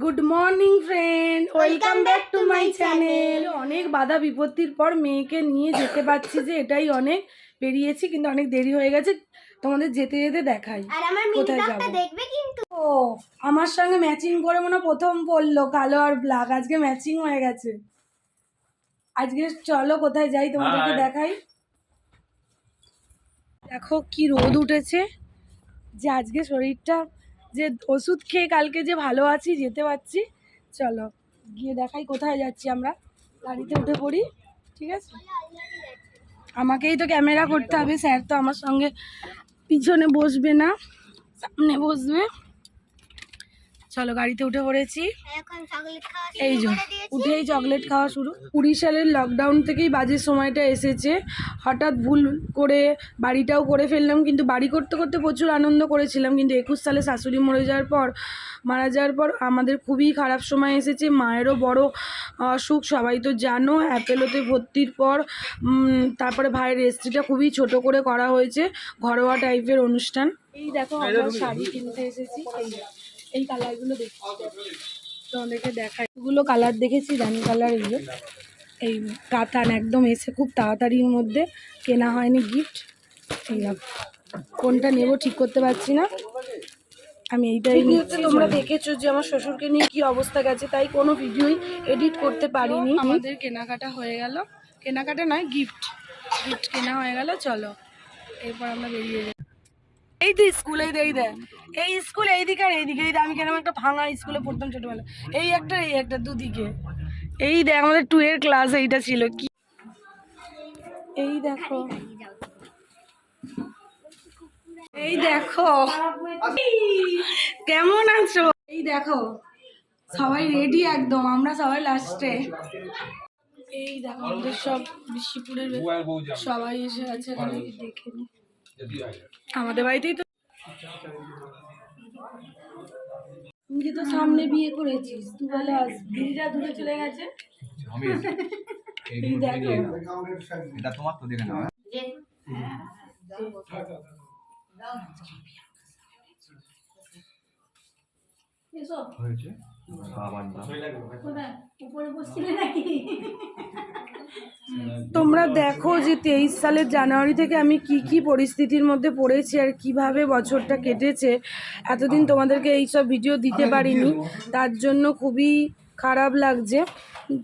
Good morning friend welcome back to my channel অনেক বাধা বিপত্তির পর মেয়েকে নিয়ে যেতে পারছি যে এটাই অনেক বেরিয়েছি কিন্তু অনেক দেরি হয়ে গেছে। তোমাদের যেতে যেতে দেখাই। আর কোথায় যাব? ও আমার সঙ্গে ম্যাচিং করে মনে হয় প্রথম পড়ল কালো আর ব্ল্যাক আজকে ম্যাচিং হয়ে গেছে। আজকে চলো কোথায় যাই তোমাদেরকে দেখাই। দেখো কি রোদ উঠেছে। যে আজকে শরীরটা যে ওষুধ খেয়ে কালকে যে ভালো আছি, যেতে পারছি। চলো, গিয়ে দেখাই কোথায় যাচ্ছি আমরা। গাড়িতে উঠে পড়ি, ঠিক আছে? আমাকেই তো ক্যামেরা করতে হবে, স্যার তো আমার সঙ্গে পিছনে বসবে না, সামনে বসবে। চলো গাড়িতে উঠে পড়েছি। খাওয়া এই যে উঠেই চকলেট খাওয়া শুরু। কুড়ি সালের লকডাউন থেকেই বাজে সময়টা এসেছে। হঠাৎ ভুল করে বাড়িটাও করে ফেললাম কিন্তু বাড়ি করতে করতে প্রচুর আনন্দ করেছিলাম। কিন্তু একুশ সালে শাশুড়ি মরে যাওয়ার পর মারা যাওয়ার পর আমাদের খুবই খারাপ সময় এসেছে। মায়েরও বড় অসুখ সবাই তো জানো। অ্যাপেলোতে ভর্তির পর তারপরে ভাইয়ের রেস্ট্রিটা খুবই ছোট করে করা হয়েছে ঘরোয়া টাইপের অনুষ্ঠান। এই দেখো আমরা শাড়ি কিনতে এসেছি। এই কালারগুলো দেখছি। তোমাদেরকে দেখাই। এগুলো কালার দেখেছি রানি কালার এগুলো। এই কাতান একদম এসে খুব তাড়াতাড়ির মধ্যে কেনা হয়নি গিফট এই কোনটা নেব ঠিক করতে পারছি না। আমি এইটাই নিচ্ছি। তোমরা দেখেছ যে আমার শ্বশুরকে নিয়ে কি অবস্থা গেছে তাই কোনো ভিডিওই এডিট করতে পারিনি। আমাদের কেনাকাটা হয়ে গেল। কেনাকাটা নয় গিফট গিফট কেনা হয়ে গেল চলো। এরপর আমরা বেরিয়ে যাই। এই তো স্কুল এই দেই দেয় এই স্কুল এইদিকে আর এইদিকে এই দেখ, আমি কেন একটা ভাঙা স্কুলে পড়তাম ছোটবেলা। এই একটা এই একটা দুদিকে। এই দেখ আমাদের টু এর ক্লাস এইটা ছিল। কি? এই দেখো। এই দেখো। কেমন আছো? এই দেখো। সবাই রেডি একদম আমরা সবাই লাস্টে এই দেখো আমাদের সব বিশ্বপুরের সবাই এসে আছে দেখে নি। আমাদের বাড়িতেই তো তুই তো সামনে বিয়ে করেছিস তুই বলে আস বিয়েটা দূরে চলে গেছে। আমি এটা তোমার তো দেখে নাও হয়েছে? তোমরা দেখো যে তেইশ সালের জানুয়ারি থেকে আমি কি কি পরিস্থিতির মধ্যে পড়েছি আর কীভাবে বছরটা কেটেছে। এতদিন তোমাদেরকে এই সব ভিডিও দিতে পারিনি। তার জন্য খুবই খারাপ লাগছে।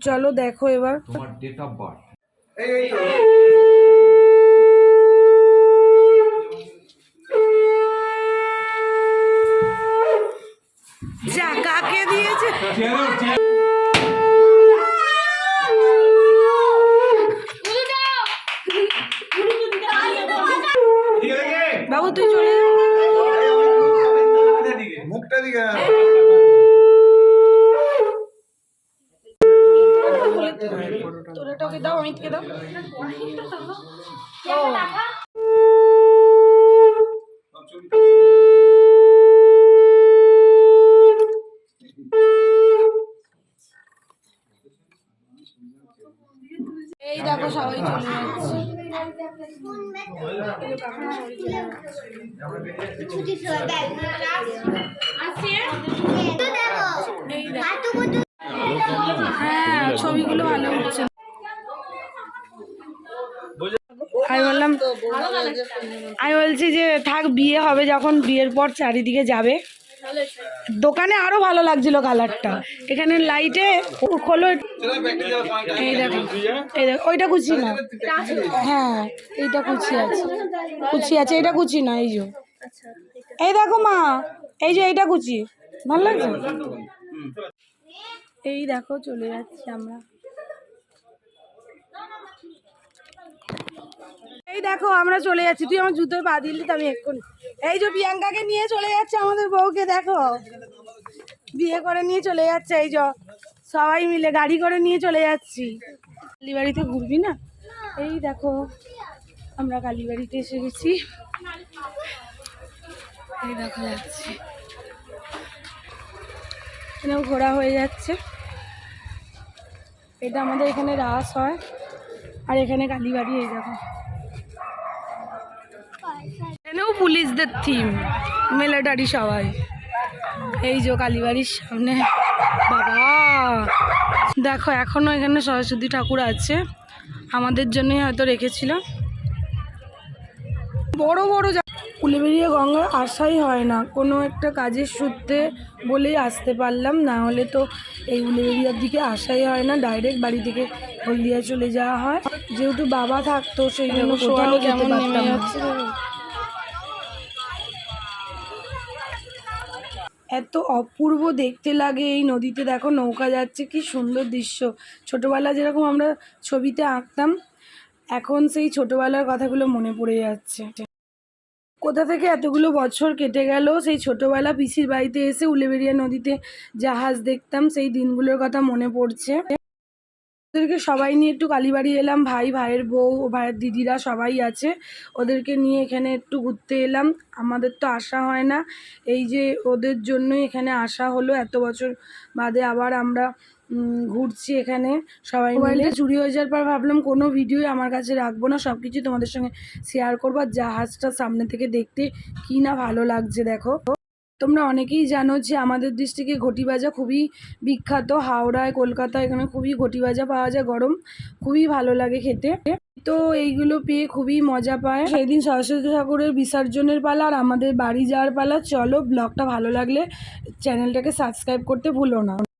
চলো দেখো এবার। তোমার ডেট অফ বার্থ যা কাকে দিয়েছে বাবু তুই চলে যা। মুখটা দিকে ওকে দাও অমিতকে দাও। এই দেখো সবাই চলে যাচ্ছে। হ্যাঁ ছবিগুলো ভালো হচ্ছে। আমি বললাম, আমি বলছি যে থাক, বিয়ে হবে যখন, বিয়ের পর চারিদিকে যাবে। দোকানে আরও ভালো লাগছিল কালারটা। এখানে লাইটে খোলো, এই দেখো এই দেখো, ওইটা কুচি না। হ্যাঁ এইটা কুচি আছে। কুচি আছে, এটা কুচি না, এই যে। এই দেখো মা, এই যে এইটা কুচি। ভালো লাগছে? এই দেখো, চলে যাচ্ছি আমরা এই দেখো, আমরা চলে যাচ্ছি। তুই আমার জুতোয় পা দিলি তো আমি এক্ষুনি। এই যে প্রিয়াঙ্কাকে নিয়ে চলে যাচ্ছে আমাদের বউকে, দেখো। বিয়ে করে নিয়ে চলে যাচ্ছে এই যে। সবাই মিলে গাড়ি করে নিয়ে চলে যাচ্ছি। কালীবাড়িতে ঘুরবি না? এই দেখো, আমরা কালীবাড়িতে এসে গেছি। এই দেখো, যাচ্ছি। এখানেও ঘোরা হয়ে যাচ্ছে। এটা আমাদের এখানে রাস হয়। আর এখানে কালীবাড়ি, এই দেখো এখানেও পুলিশদের থিম মিলিটারি সবাই। এই যে কালীবাড়ির সামনে। বাবা! দেখো এখনও এখানে সরস্বতী ঠাকুর আছে। আমাদের জন্যই হয়তো রেখেছিল। বড় বড় জা- উলেবেরিয়া গঙ্গা আসাই হয় না। কোনো একটা কাজের সূত্রে বলেই আসতে পারলাম। না হলে তো এই উলেবেরিয়ার দিকে আসাই হয় না। ডাইরেক্ট বাড়ি থেকে হলদিয়া চলে যাওয়া হয়। যেহেতু বাবা থাকতো সেই জন্য কোথাও যেতে পারতাম না। এত অপূর্ব দেখতে লাগে এই নদীতে। দেখো নৌকা যাচ্ছে, কি সুন্দর দৃশ্য। ছোটোবেলা যেরকম আমরা ছবিতে আঁকতাম, এখন সেই ছোটোবেলার কথাগুলো মনে পড়ে যাচ্ছে। কোথা থেকে এতগুলো বছর কেটে গেল, সেই ছোটোবেলা পিসির বাড়িতে এসে উলেবেরিয়া নদীতে জাহাজ দেখতাম, সেই দিনগুলোর কথা মনে পড়ছে। ওদেরকে সবাই নিয়ে একটু কালীবাড়ি এলাম। ভাই ভাইয়ের বউ ও ভাইয়ের দিদিরা সবাই আছে। ওদেরকে নিয়ে এখানে একটু ঘুরতে এলাম। আমাদের তো আসা হয় না। এই যে ওদের জন্যই এখানে আসা হলো। এত বছর বাদে আবার আমরা ঘুরছি এখানে। সবাই মিলে চুরি হয়ে যাওয়ার পর ভাবলাম কোনো ভিডিওই আমার কাছে রাখব না। সব কিছু তোমাদের সঙ্গে শেয়ার করব। আর জাহাজটা সামনে থেকে দেখতে কি না ভালো লাগছে দেখো। তোমরা অনেকেই জানো যে আমাদের ডিস্ট্রিক্টে ঘটি ভাজা খুবই বিখ্যাত। হাওড়ায়, কলকাতায় এখানে খুবই ঘটি ভাজা পাওয়া যায়, গরম খুবই ভালো লাগে খেতে। তো এইগুলো পেয়ে খুবই মজা পায়। সেদিন সরস্বতী ঠাকুরের বিসর্জনের পালা আর আমাদের বাড়ি যাওয়ার পালা। চলো ব্লগটা ভালো লাগলে চ্যানেলটাকে সাবস্ক্রাইব করতে ভুলো না।